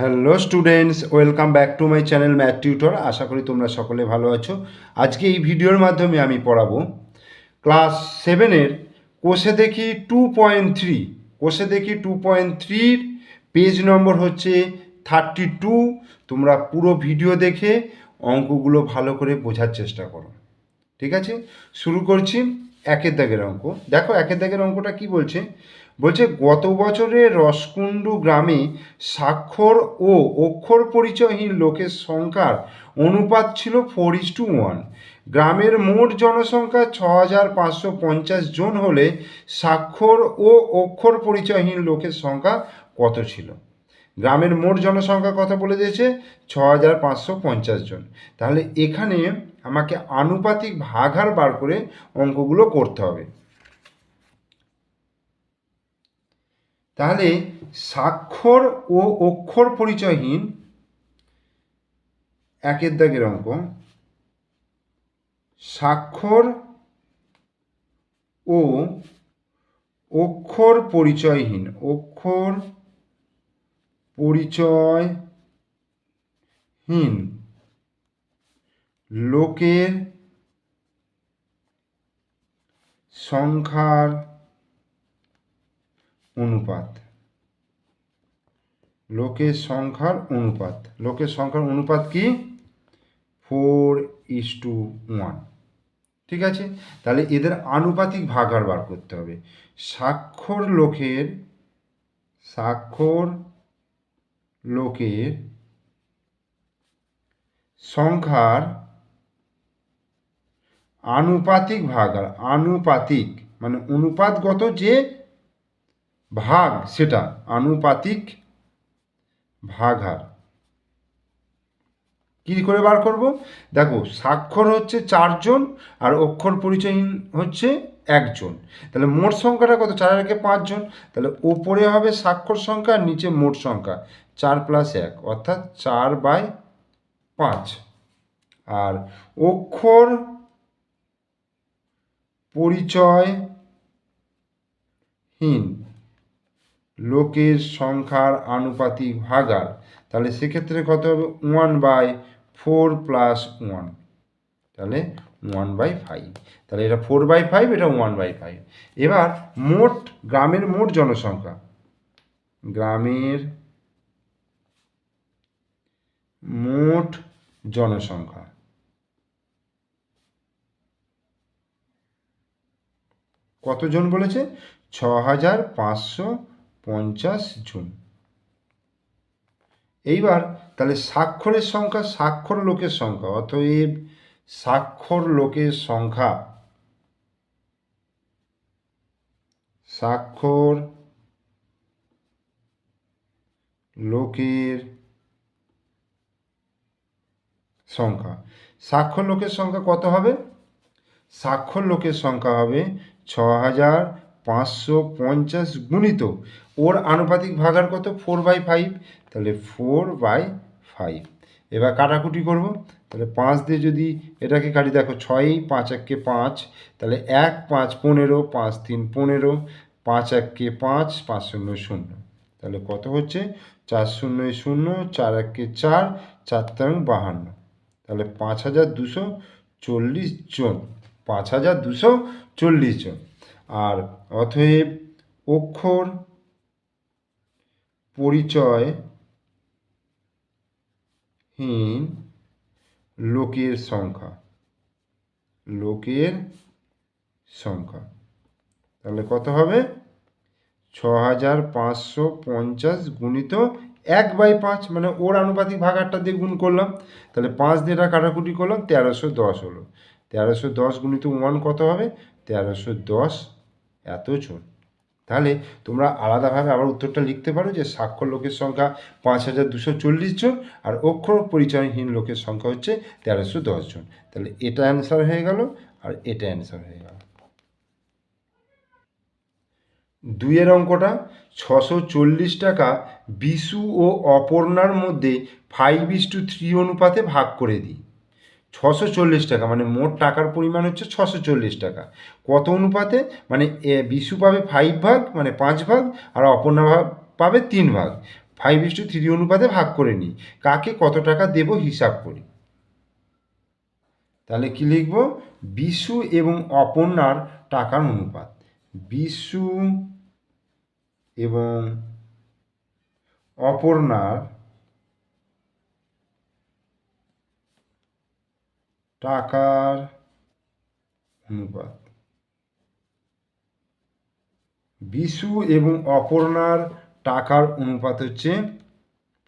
Hello students welcome back to my channel math tutor আশা করি তোমরা সকলে ভালো আছো। আজকে এই ভিডিওর মাধ্যমে আমি পড়াবো ক্লাস সেভেনের কোষে দেখি টু পয়েন্ট থ্রি কোষে দেখি টু পয়েন্ট থ্রির পেজ নম্বর হচ্ছে থার্টি টু তোমরা পুরো ভিডিও দেখে অঙ্কগুলো ভালো করে বোঝার চেষ্টা করো। ঠিক আছে? শুরু করছি। একের দাগের অঙ্ক। দেখো একের দাগের অঙ্কটা কি বলছে? বলছে, গত বছরে রসকুণ্ডু গ্রামে স্বাক্ষর ও অক্ষর পরিচয়হীন লোকের সংখ্যার অনুপাত ছিল ফোর ইস টু ওয়ান গ্রামের মোট জনসংখ্যা ছ হাজার পাঁচশো পঞ্চাশ জন হলে স্বাক্ষর ও অক্ষর পরিচয়হীন লোকের সংখ্যা কত ছিল? গ্রামের মোট জনসংখ্যা কথা বলে দিয়েছে ছ হাজার পাঁচশো পঞ্চাশ জন। তাহলে এখানে আমাকে আনুপাতিক ভাগার বার করে অঙ্কগুলো করতে হবে। তাহলে স্বাক্ষর ও অক্ষর পরিচয়হীন একের দাগের অঙ্ক। স্বাক্ষর ও অক্ষর পরিচয়হীন অক্ষর পরিচয়হীন লোকের সংখ্যার অনুপাত। লোকের সংখ্যার অনুপাত। লোকের সংখ্যার অনুপাত কি? Four is to one. ঠিক আছে? তাহলে এদের আনুপাতিক ভাগার বার করতে হবে। স্বাক্ষর লোকের স্বাক্ষর লোকের সংখ্যার আনুপাতিক ভাগার আনুপাতিক মানে অনুপাতগত যে ভাগ সেটা, আনুপাতিক ভাগার কি করে বার করব? দেখো, স্বাক্ষর হচ্ছে চারজন, আর অক্ষর পরিচয়হীন হচ্ছে একজন। তাহলে মোট সংখ্যাটা কত? চার একে পাঁচজন। তাহলে ওপরে হবে স্বাক্ষর সংখ্যা, আর নিচে মোট সংখ্যা। চার প্লাস এক, অর্থাৎ চার বাই পাঁচ। আর অক্ষর পরিচয়হীন। লোকের সংখ্যার আনুপাতিক ভাগার। তাহলে সেক্ষেত্রে কত হবে? One by four plus one তাহলে ওয়ান বাই ফাইভ তাহলে এটা ফোর বাই ফাইভ এটা ওয়ান বাই ফাইভ এবার মোট, গ্রামের মোট জনসংখ্যা। গ্রামের মোট জনসংখ্যা। কতজন বলেছে? ছ হাজার পাঁচশো পঞ্চাশ জন। এইবার তাহলে স্বাক্ষরের সংখ্যা, স্বাক্ষর লোকের সংখ্যা, অতএব স্বাক্ষর লোকের সংখ্যা, স্বাক্ষর লোকের সংখ্যা। স্বাক্ষর লোকের সংখ্যা কত হবে? স্বাক্ষর লোকের সংখ্যা হবে ছ হাজার পাঁচশো পঞ্চাশ গুণিত। ওর আনুপাতিক ভাগার কত? ফোর বাই ফাইভ তাহলে ফোর বাই ফাইভ এবার কাটাকুটি করব। তাহলে পাঁচ দিয়ে যদি এটাকে কাটি, দেখো ছয়ই পাঁচ এককে পাঁচ। তাহলে এক, পাঁচ পনেরো, পাঁচ তিন পনেরো, পাঁচ এককে পাঁচ পাঁচ শূন্য শূন্য। তাহলে কত হচ্ছে? চার শূন্য শূন্য, চার এককে চার চার তেরো বাহান্ন। তাহলে পাঁচ হাজার দুশো চল্লিশ জন। পাঁচ হাজার দুশো চল্লিশ জন। আর অতএব অক্ষর পরিচয়হীন লোকের সংখ্যা। লোকের সংখ্যা। তাহলে কত হবে? ছ হাজার পাঁচশো পঞ্চাশ গুণিত এক বাই পাঁচ মানে ওর আনুপাতিক ভাগারটা দিয়ে গুণ করলাম। তাহলে পাঁচ দিয়ে কাটাকুটি করলাম, তেরোশো দশ হলো। তেরোশো দশ গুণিত ওয়ান কত হবে? তেরোশো দশ এত জন। তাহলে তোমরা আলাদাভাবে আবার উত্তরটা লিখতে পারো যে স্বাক্ষর লোকের সংখ্যা পাঁচ হাজার দুশো চল্লিশ জন আর অক্ষর পরিচয়হীন লোকের সংখ্যা হচ্ছে তেরোশো দশ জন। তাহলে এটা অ্যান্সার হয়ে গেল আর এটা অ্যান্সার হয়ে গেল। দুইয়ের অঙ্কটা ছশো চল্লিশ টাকা বিশু ও অপর্ণার মধ্যে ফাইভ ইস টু থ্রি অনুপাতে ভাগ করে দিই। ছশো চল্লিশ টাকা মানে মোট টাকার পরিমাণ হচ্ছে ছশো চল্লিশ টাকা। কত অনুপাতে? মানে বিশু পাবে ফাইভ ভাগ মানে পাঁচ ভাগ, আর অপর্ণা ভাগ পাবে তিন ভাগ। ফাইভ ইস টু থ্রি অনুপাতে ভাগ করে নিই। কাকে কত টাকা দেব হিসাব করি। তাহলে কি লিখব? বিশু এবং অপর্ণার টাকার অনুপাত। বিশু এবং অপর্ণার টাকার অনুপাত। বিশু এবং অপর্ণার টাকার অনুপাত হচ্ছে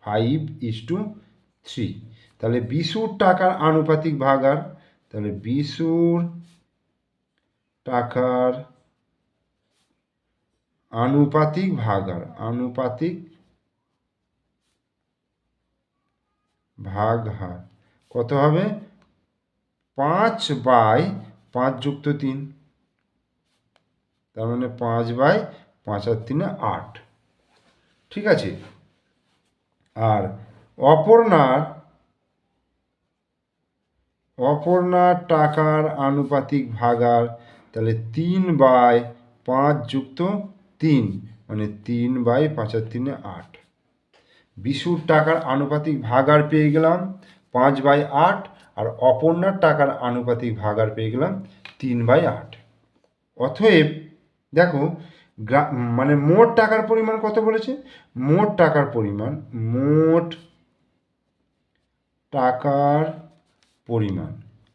ফাইভ ইস টু থ্রি তাহলে বিশুর টাকার আনুপাতিক ভাগার তাহলে বিশুর টাকার আনুপাতিক ভাগার আনুপাতিক ভাগ হার কত হবে? পাঁচ বাই পাঁচ যুক্ত তিন। তার মানে পাঁচ বাই পাঁচ আর তিনে আট। ঠিক আছে? আর অপর্ণার অপর্ণার টাকার আনুপাতিক ভাগার তাহলে তিন বাই পাঁচ যুক্ত তিন মানে তিন বাই পাঁচ আর তিনে আট। বিশুর টাকার আনুপাতিক ভাগার পেয়ে গেলাম পাঁচ বাই আট আর অপর্ণার টাকার আনুপাতিক ভাগার পেয়ে গেলাম তিন বাই আট। অতএব, দেখো মানে মোট টাকার পরিমাণ কত বলেছে? মোট টাকার পরিমাণ, মোট টাকার পরিমাণ,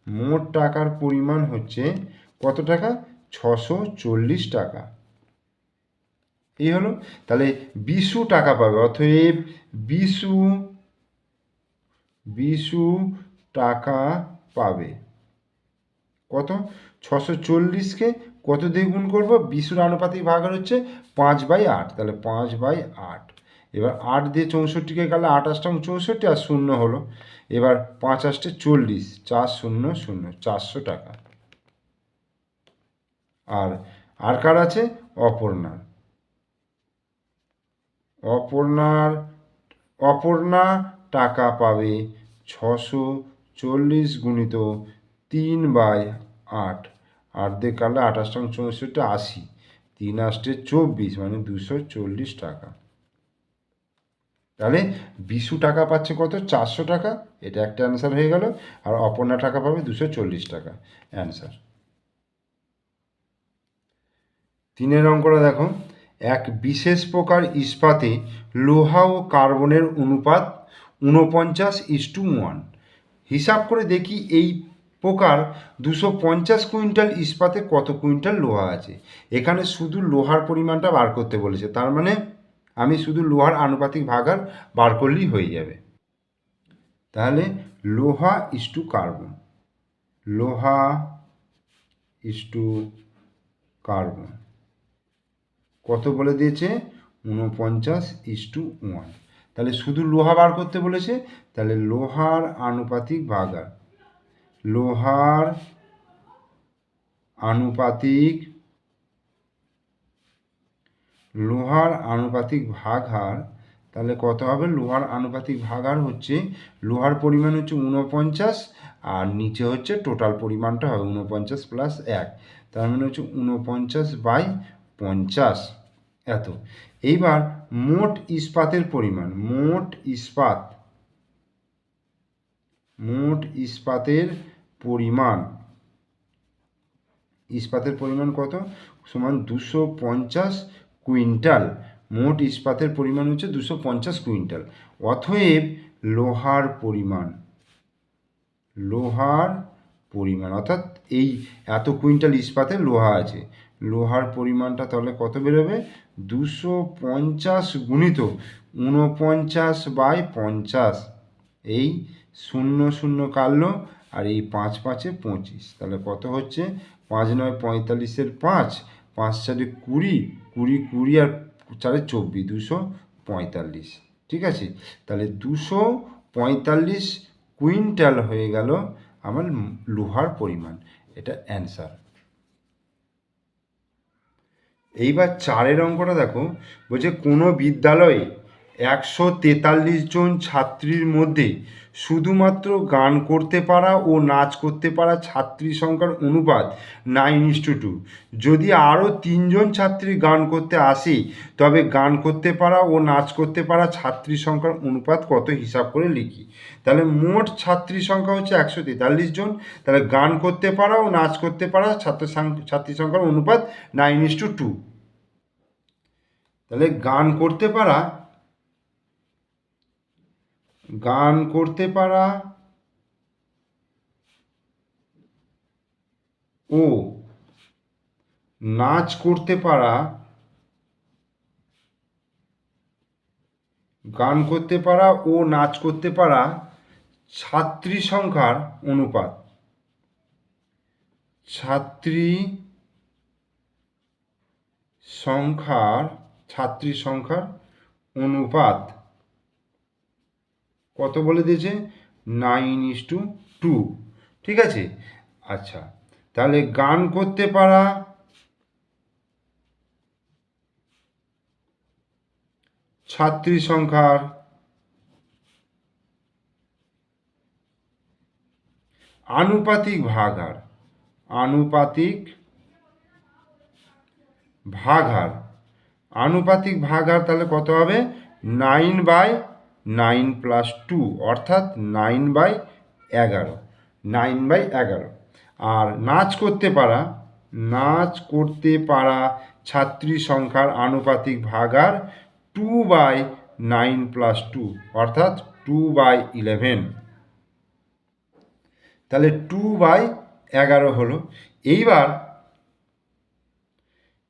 মোট টাকার পরিমাণ হচ্ছে কত টাকা? ছশো চল্লিশ টাকা। এই হলো, তাহলে বিশু টাকা পাবে, অতএব বিশু বিশু টাকা পাবে। কত? ছশো চল্লিশকে কত দিয়ে গুণ করব? বিশুর আনুপাতিক ভাগার হচ্ছে পাঁচ বাই আট। তাহলে পাঁচ বাই আট। এবার আট দিয়ে চৌষট্টিকে গেলে আটটা চৌষট্টি আর শূন্য হলো। এবার পাঁচ আষ্টে চল্লিশ। চার শূন্য শূন্য। চারশো টাকা। আর আর কার আছে? অপর্ণার। অপর্ণার, অপর্ণা টাকা পাবে ছশো চল্লিশ গুণিত তিন বাই আট। আট দিয়ে কাটলে আঠাশ টাকা চৌষট্টি, আশি। তিন আষ্টে চব্বিশ মানে দুশো চল্লিশ টাকা। তাহলে বিশু টাকা পাচ্ছে কত? চারশো টাকা। এটা একটা অ্যান্সার হয়ে গেল। আর অপর্ণা টাকা পাবে দুশো চল্লিশ টাকা। অ্যান্সার তিনের অঙ্কটা দেখো। এক বিশেষ প্রকার ইস্পাতে লোহা ও কার্বনের অনুপাত ঊনপঞ্চাশ ইস টু ওয়ান। হিসাব করে দেখি এই প্রকার দুশো পঞ্চাশ কুইন্টাল ইস্পাতে কত কুইন্টাল লোহা আছে। এখানে শুধু লোহার পরিমাণটা বার করতে বলেছে। তার মানে আমি শুধু লোহার আনুপাতিক ভাগার বার করলেই হয়ে যাবে। তাহলে লোহা ইস টু কার্বন লোহা ইস টু কার্বন কত বলে দিয়েছে? ঊনপঞ্চাশ ইস টু ওয়ান তাহলে শুধু লোহা বার করতে বলেছে, তাহলে লোহার আনুপাতিক ভাগার লোহার আনুপাতিক লোহার আনুপাতিক ভাগ হার তাহলে কত হবে? লোহার আনুপাতিক ভাগ হার হচ্ছে, লোহার পরিমাণ হচ্ছে ঊনপঞ্চাশ আর নিচে হচ্ছে টোটাল পরিমাণটা হবে ঊনপঞ্চাশ প্লাস এক। তার মানে হচ্ছে ঊনপঞ্চাশ বাই পঞ্চাশ। এত। এইবার মোট ইস্পাতের পরিমাণ, মোট ইস্পাত, মোট ইস্পাতের পরিমাণ ইস্পাতের পরিমাণ কত? সমান দুশো পঞ্চাশ কুইন্টাল। মোট ইস্পাতের পরিমাণ হচ্ছে দুশো পঞ্চাশ কুইন্টাল। অতএব লোহার পরিমাণ লোহার পরিমাণ, অর্থাৎ এই এত কুইন্টাল ইস্পাতে লোহা আছে। লোহার পরিমাণটা তাহলে কত বেরোবে? দুশো পঞ্চাশ গুণিত ঊনপঞ্চাশ বাই পঞ্চাশ। এই শূন্য শূন্য কাটল আর এই পাঁচ পাঁচে পঁচিশ। তাহলে কত হচ্ছে? পাঁচ নয় পঁয়তাল্লিশের পাঁচ পাঁচ চারে কুড়ি কুড়ি কুড়ি আর চারে চব্বিশ, দুশো পঁয়তাল্লিশ। ঠিক আছে? তাহলে দুশো পঁয়তাল্লিশ কুইন্টাল হয়ে গেল আমার লোহার পরিমাণ। এটা অ্যান্সার। এইবার চারের অঙ্কটা দেখো, বলছে কোনো বিদ্যালয়ে একশো তেতাল্লিশ জন ছাত্রীর মধ্যে শুধুমাত্র গান করতে পারা ও নাচ করতে পারা ছাত্রী সংখ্যার অনুপাত নাইন ইস টু যদি আরও তিনজন ছাত্রী গান করতে আসে, তবে গান করতে পারা ও নাচ করতে পারা ছাত্রী সংখ্যার অনুপাত কত হিসাব করে লিখি। তাহলে মোট ছাত্রী সংখ্যা হচ্ছে একশো তেতাল্লিশ জন, তাহলে গান করতে পারা ও নাচ করতে পারা ছাত্র ছাত্রী সংখ্যার অনুপাত নাইন ইস টু টু তাহলে গান করতে পারা, গান করতে পারা, ও, নাচ করতে পারা, গান করতে পারা, ও নাচ করতে পারা, ছাত্রী সংখ্যার অনুপাত। ছাত্রী সংখ্যার ছাত্রী সংখ্যার অনুপাত কত বলে দিয়েছে? নাইন ইস টু টু ঠিক আছে? আচ্ছা তাহলে গান করতে পারা ছাত্রী সংখ্যার আনুপাতিক ভাগার আনুপাতিক ভাগার আনুপাতিক ভাগার তাহলে কত হবে? Nine by nine plus two অর্থাৎ নাইন বাই এগারো। নাইন বাই এগারো। আর নাচ করতে পারা, নাচ করতে পারা ছাত্রী সংখ্যার আনুপাতিক ভাগার two by nine plus two অর্থাৎ টু বাই ইলেভেন তাহলে টু বাই এগারো হলো। এইবার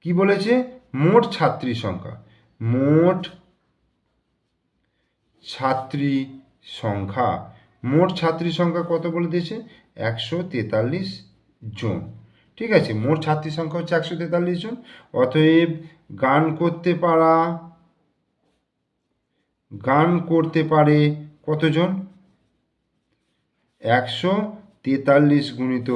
কি বলেছে? মোট ছাত্রী সংখ্যা। মোট ছাত্রী সংখ্যা। মোট ছাত্রী সংখ্যা কত বলে দিয়েছে? একশো তেতাল্লিশ জন। ঠিক আছে, মোট ছাত্রী সংখ্যা হচ্ছে একশো তেতাল্লিশ জন। অতএব গান করতে পারা, গান করতে পারে কতজন? একশো তেতাল্লিশ গুণিত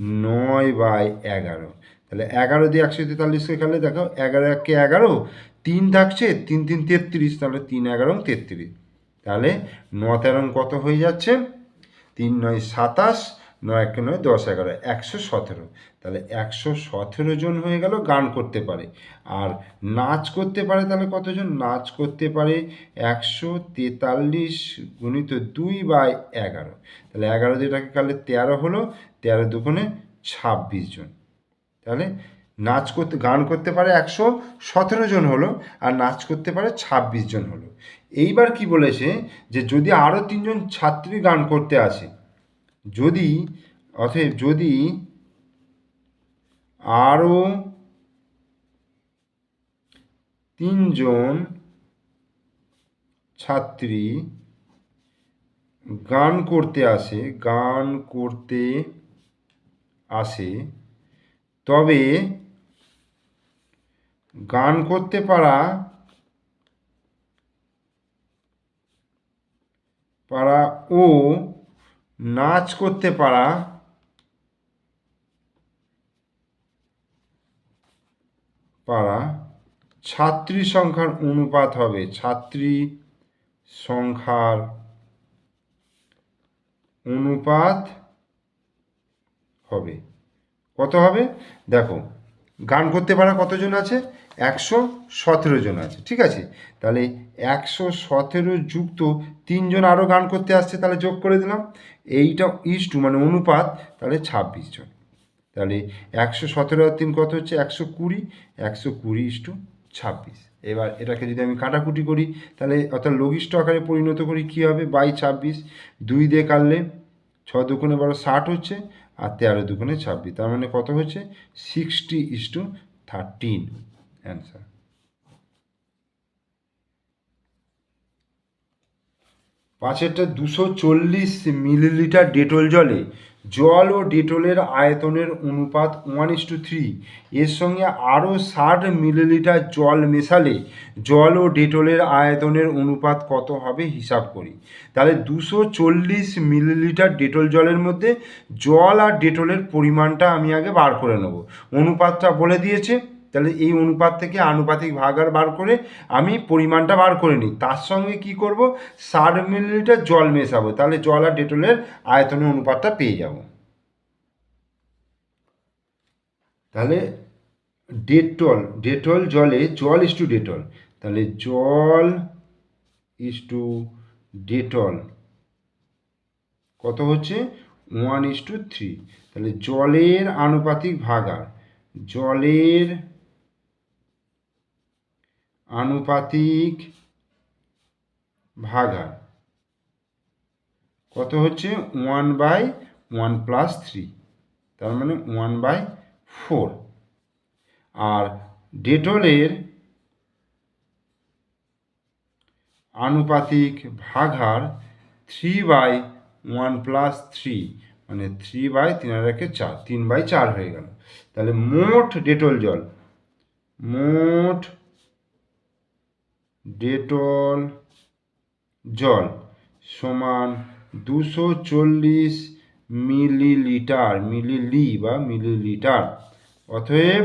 নয় বাই এগারো। তাহলে এগারো দিয়ে একশো তেতাল্লিশকে খেলে দেখো এগারো একে এগারো, তিন থাকছে, তিন তিন, তেত্রিশ, তাহলে তিন, এগারো তেত্রিশ। তাহলে ন, তেরো কত হয়ে যাচ্ছে? তিন, নয়, সাতাশ নয় একে নয়, দশ, এগারো, একশো সতেরো। তাহলে একশো সতেরো জন হয়ে গেল, গান করতে পারে। আর নাচ করতে পারে তাহলে কতজন? নাচ করতে পারে একশো তেতাল্লিশ গুণিত দুই বাই এগারো। তাহলে এগারো যেটাকে কালে তেরো হলো, তেরো দুগুণে ছাব্বিশ জন। তাহলে নাচ করতে, গান করতে পারে একশো সতেরো জন হলো আর নাচ করতে পারে ছাব্বিশ জন হলো। এইবার কি বলেছে যে যদি আরও তিনজন ছাত্রী গান করতে আসে, যদি, অতএব যদি আরও তিনজন ছাত্রী গান করতে আসে, গান করতে আসে তবে গান করতে পারা পারা ও নাচ করতে পারা পারা ছাত্রী সংখ্যার অনুপাত হবে। ছাত্রী সংখ্যার অনুপাত হবে। কত হবে? দেখো, গান করতে পারা কতজন আছে? একশো সতেরো জন আছে, ঠিক আছে? তাহলে একশো সতেরো যুক্ত তিনজন আরও গান করতে আসছে, তাহলে যোগ করে দিলাম। এইটা ইস টু মানে অনুপাত, তাহলে ছাব্বিশ জন। তাহলে একশো সতেরো আর তিন কত হচ্ছে? একশো কুড়ি। একশো কুড়ি ইস টু ছাব্বিশ। এবার এটাকে যদি আমি কাটাকুটি করি, তাহলে অর্থাৎ লঘিষ্ঠ আকারে পরিণত করি, কী হবে? বাই ছাব্বিশ। দুই দিয়ে কাটলে ছ দুগুণে বারো ষাট হচ্ছে। আর তেরো দুগুণে ছাব্বিশ, তার মানে কত হচ্ছে sixty is to thirteen answer পাঁচেরটা দুশো চল্লিশ মিলিলিটার ডেটল জলে জল ও ডেটলের আয়তনের অনুপাত ওয়ান ইস টু থ্রি এর সঙ্গে আরও ষাট মিলিলিটার জল মেশালে জল ও ডেটলের আয়তনের অনুপাত কত হবে হিসাব করি। তাহলে দুশো চল্লিশ মিলিলিটার ডেটল জলের মধ্যে জল আর ডেটলের পরিমাণটা আমি আগে বার করে নেব। অনুপাতটা বলে দিয়েছে। তাহলে এই অনুপাত থেকে আনুপাতিক ভাগার বার করে আমি পরিমাণটা বার করে নিই। তার সঙ্গে কি করব? ষাট মিলিলিটার জল মেশাবো। তাহলে জল আর ডেটলের আয়তনের অনুপাতটা পেয়ে যাব। তাহলে ডেটল ডেটল জলে জল ইস টু ডেটল। তাহলে জল ইস টু ডেটল। কত হচ্ছে? ওয়ান ইস টু থ্রি তাহলে জলের আনুপাতিক ভাগার জলের আনুপাতিক ভাগার কত হচ্ছে? One by one plus three তার মানে ওয়ান বাই ফোর আর ডেটলের আনুপাতিক ভাগার three by one plus three মানে থ্রি বাই তিন আর একে চার। তিন বাই চার হয়ে গেল। তাহলে মোট ডেটল জল, মোট ডেটল জল সমান দুশো চল্লিশ মিলিলিটার, মিলিলি বা মিলিলিটার। অতএব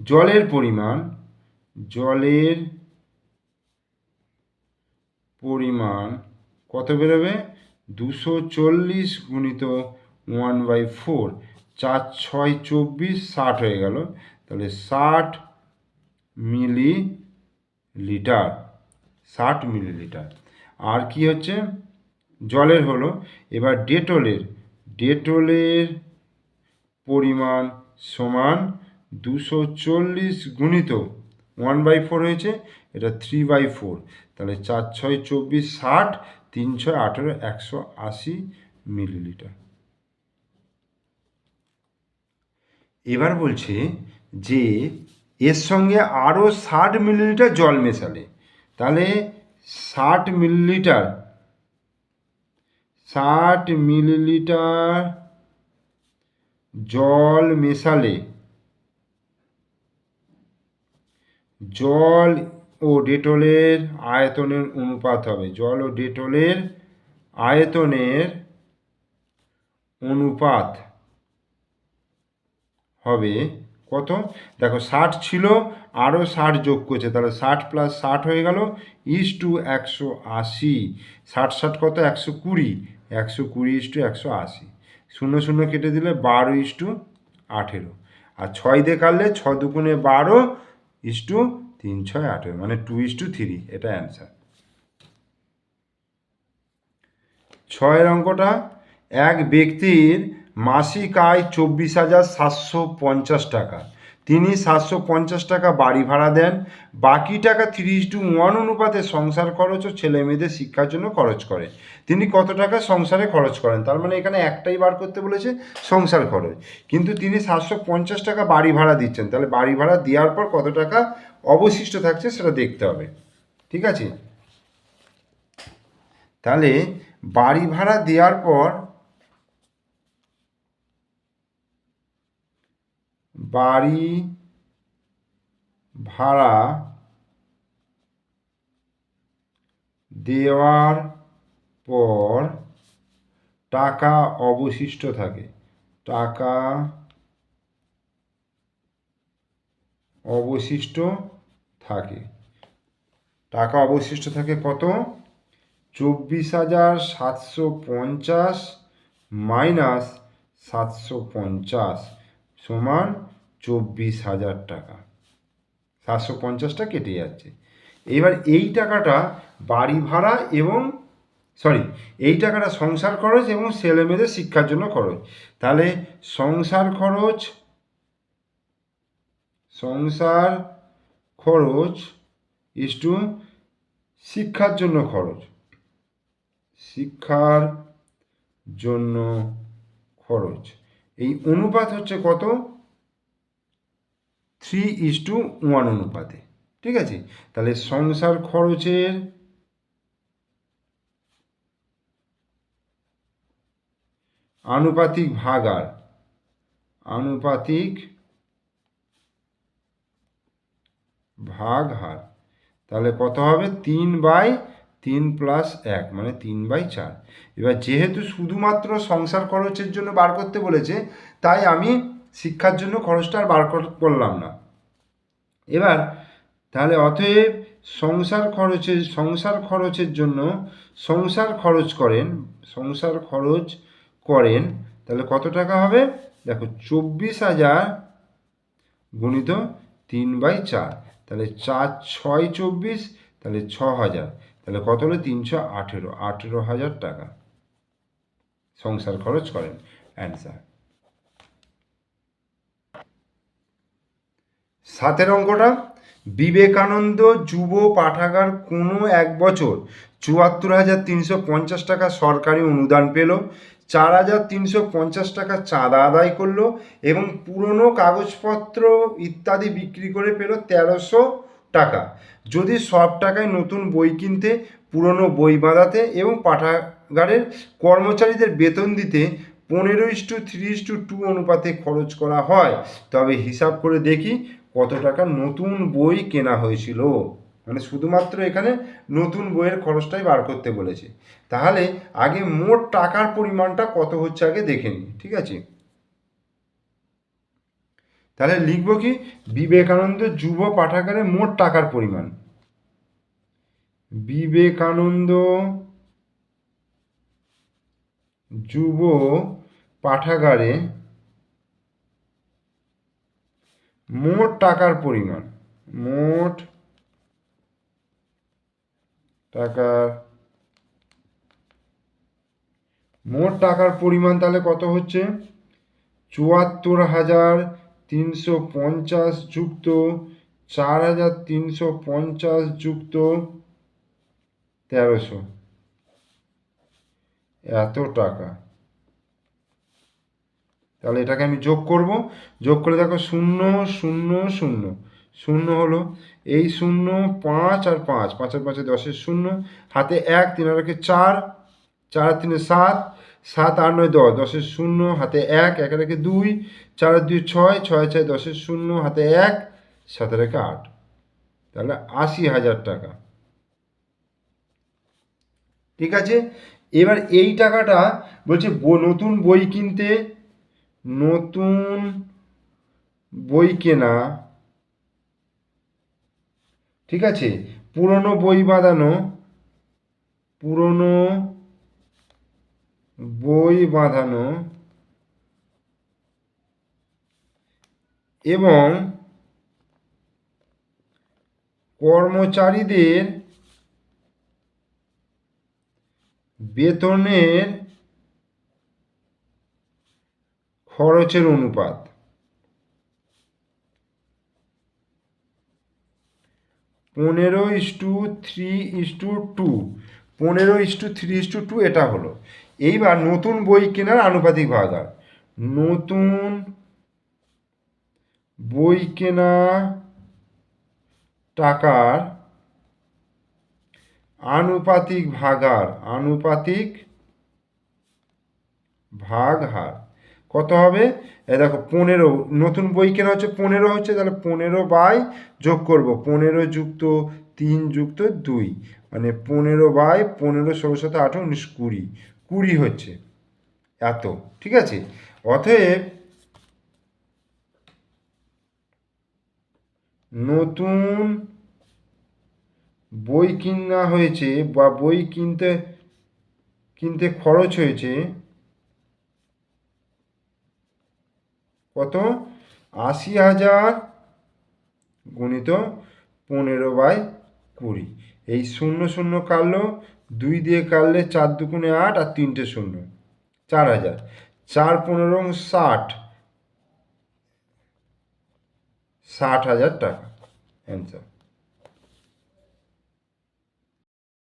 জলের পরিমাণ জলের পরিমাণ কত বেরোবে? দুশো চল্লিশ গুণিত ওয়ান বাই ফোর, চার ছয় চব্বিশ ষাট হয়ে গেল। তাহলে ষাট মিলি লিটার, ষাট মিলিলিটার। আর কি হচ্ছে? জলের হলো। এবার ডেটলের ডেটলের পরিমাণ সমান দুশো চল্লিশ গুণিত ওয়ান বাই ফোর হয়েছে, এটা থ্রি বাই ফোর। তাহলে চার ছয় চব্বিশ ষাট, তিন ছয় আঠেরো একশো আশি মিলিলিটার। এবার বলছে যে এর সঙ্গে আরও ষাট মিলিলিটার জল মেশালে। তাহলে ষাট মিলিলিটার ষাট মিলিলিটার জল মেশালে। জল ও ডেটলের আয়তনের অনুপাত হবে। জল ও ডেটলের আয়তনের অনুপাত হবে কত? দেখো ষাট ছিল আরও ষাট যোগ করছে, তাহলে ষাট প্লাস ষাট হয়ে গেল ইস টু একশো আশি। ষাট ষাট কত? একশো কুড়ি। একশো কুড়ি ইস টু একশো আশি। শূন্য শূন্য কেটে দিলে বারো ইস টু আঠেরো। আর ছয় দিয়ে কাটলে ছ দুগুণে বারো ইস টু তিন ছয় আঠেরো মানে টু ইস টু থ্রি এটা অ্যান্সার ছয়ের অঙ্কটা, এক ব্যক্তির মাসিক আয় চব্বিশ হাজার সাতশো পঞ্চাশ টাকা। তিনি সাতশো পঞ্চাশ টাকা বাড়ি ভাড়া দেন। বাকি টাকা তিরিশ টু ওয়ান অনুপাতে সংসার খরচ ও ছেলে মেয়েদের শিক্ষার জন্য খরচ করে। তিনি কত টাকা সংসারে খরচ করেন? তার মানে এখানে একটাই বার করতে বলেছে, সংসার খরচ। কিন্তু তিনি সাতশো পঞ্চাশ টাকা বাড়ি ভাড়া দিচ্ছেন। তাহলে বাড়ি ভাড়া দেওয়ার পর কত টাকা অবশিষ্ট থাকছে সেটা দেখতে হবে। ঠিক আছে? তাহলে বাড়ি ভাড়া দেওয়ার পর বাড়ি ভাড়া দেওয়ার পর টাকা অবশিষ্ট থাকে। টাকা অবশিষ্ট থাকে। টাকা অবশিষ্ট থাকে কত? চব্বিশ হাজার সাতশো পঞ্চাশ মাইনাস সাতশো পঞ্চাশ সমান চব্বিশ হাজার টাকা। সাতশো পঞ্চাশটা কেটে যাচ্ছে। এবার এই টাকাটা বাড়ি ভাড়া এবং সরি এই টাকাটা সংসার খরচ এবং ছেলে মেয়েদের শিক্ষার জন্য খরচ। তাহলে সংসার খরচ সংসার খরচ ইস টু শিক্ষার জন্য খরচ। শিক্ষার জন্য খরচ। এই অনুপাত হচ্ছে কত? থ্রি ইস টু ওয়ান অনুপাতে, ঠিক আছে? তাহলে সংসার খরচের আনুপাতিক ভাগার আনুপাতিক ভাগ হার, তাহলে কত হবে? তিন বাই তিন প্লাস এক মানে তিন বাই চার। এবার যেহেতু শুধুমাত্র সংসার খরচের জন্য বার করতে বলেছে, তাই আমি শিক্ষার জন্য খরচটা আর বার করলাম না। এবার তাহলে অতএব সংসার খরচের সংসার খরচের জন্য সংসার খরচ করেন, সংসার খরচ করেন, তাহলে কত টাকা হবে? দেখো চব্বিশ হাজার গুণিত তিন বাই চার, তাহলে চার ছয় চব্বিশ, তাহলে ছ হাজার, তাহলে কত হলো? তিনশো আঠেরো আঠেরো হাজার টাকা। সংসার খরচ করেন অ্যান্সার সাতের অঙ্কটা, বিবেকানন্দ যুব পাঠাগার কোনো এক বছর চুয়াত্তর হাজার তিনশো পঞ্চাশ টাকা সরকারি অনুদান পেল, চার হাজার তিনশো পঞ্চাশ টাকা চাঁদা আদায় করল এবং পুরনো কাগজপত্র ইত্যাদি বিক্রি করে পেল তেরোশো টাকা। যদি সব টাকায় নতুন বই কিনতে, পুরনো বই বাঁধাতে এবং পাঠাগারের কর্মচারীদের বেতন দিতে পনেরো ইস্টু থ্রি ইস্টু টু অনুপাতে খরচ করা হয়, তবে হিসাব করে দেখি কত টাকা নতুন বই কেনা হয়েছিল? মানে শুধুমাত্র এখানে নতুন বইয়ের খরচটাই বার করতে বলেছে। তাহলে আগে মোট টাকার পরিমাণটা কত হচ্ছে আগে দেখে নিই, ঠিক আছে? তাহলে লিখব কি? বিবেকানন্দ যুব পাঠাগারে মোট টাকার পরিমাণ। বিবেকানন্দ যুব পাঠাগারে মোট টাকার পরিমাণ, মোট টাকার মোট টাকার পরিমাণ তাহলে কত হচ্ছে? চুয়াত্তর হাজার তিনশো পঞ্চাশ যুক্ত চার হাজার তিনশো পঞ্চাশ যুক্ত তেরোশো। এত টাকা। তাহলে এটাকে আমি যোগ করব। যোগ করে দেখো শূন্য শূন্য শূন্য। শূন্য হলো এই শূন্য পাঁচ আর পাঁচ। পাঁচের পাঁচে দশের শূন্য। হাতে এক, তিন আর একে চার। চার আর তিনে সাত। সাত, আট, নয়, দশ। দশের শূন্য, হাতে এক, একে রেখে দুই। চার আর দুই, ছয়। ছয় ছয়, দশের শূন্য, হাতে এক। সাথে রেখে আট। তাহলে আশি হাজার টাকা। ঠিক আছে? এবার এই টাকাটা বলছে নতুন বই কিনতে নতুন বই কেনা। ঠিক আছে? পুরনো বই বাঁধানো। পুরনো বই বাঁধানো। এবং কর্মচারীদের বেতনের খরচের অনুপাত। পনেরো is to three is to two. পনেরো is to three is to two এটা হলো। এইবার নতুন বই কেনার আনুপাতিক ভাগার নতুন বই কেনা টাকার আনুপাতিক ভাগার, আনুপাতিক ভাগ হার কত হবে? এ দেখো, পনেরো, নতুন বই কেনা হচ্ছে, পনেরো হচ্ছে, তাহলে পনেরো বাই যোগ করব, পনেরো যুক্ত তিন যুক্ত দুই মানে পনেরো বাই পনেরো ষোলো সাথে আঠেরো উনিশ কুড়ি কুড়ি হচ্ছে, এত, ঠিক আছে? অতএব নতুন বই কিনা হয়েছে বা বই কিনতে কিনতে খরচ হয়েছে কত? আশি হাজার গুণিত পনেরো বাই কুড়ি। এই শূন্য শূন্য কাটলো, দুই দিয়ে কাটলে চার দুগুণে আট আর তিনটে শূন্য, চার হাজার। চার পনেরো ষাট ষাট হাজার টাকা। অ্যান্সার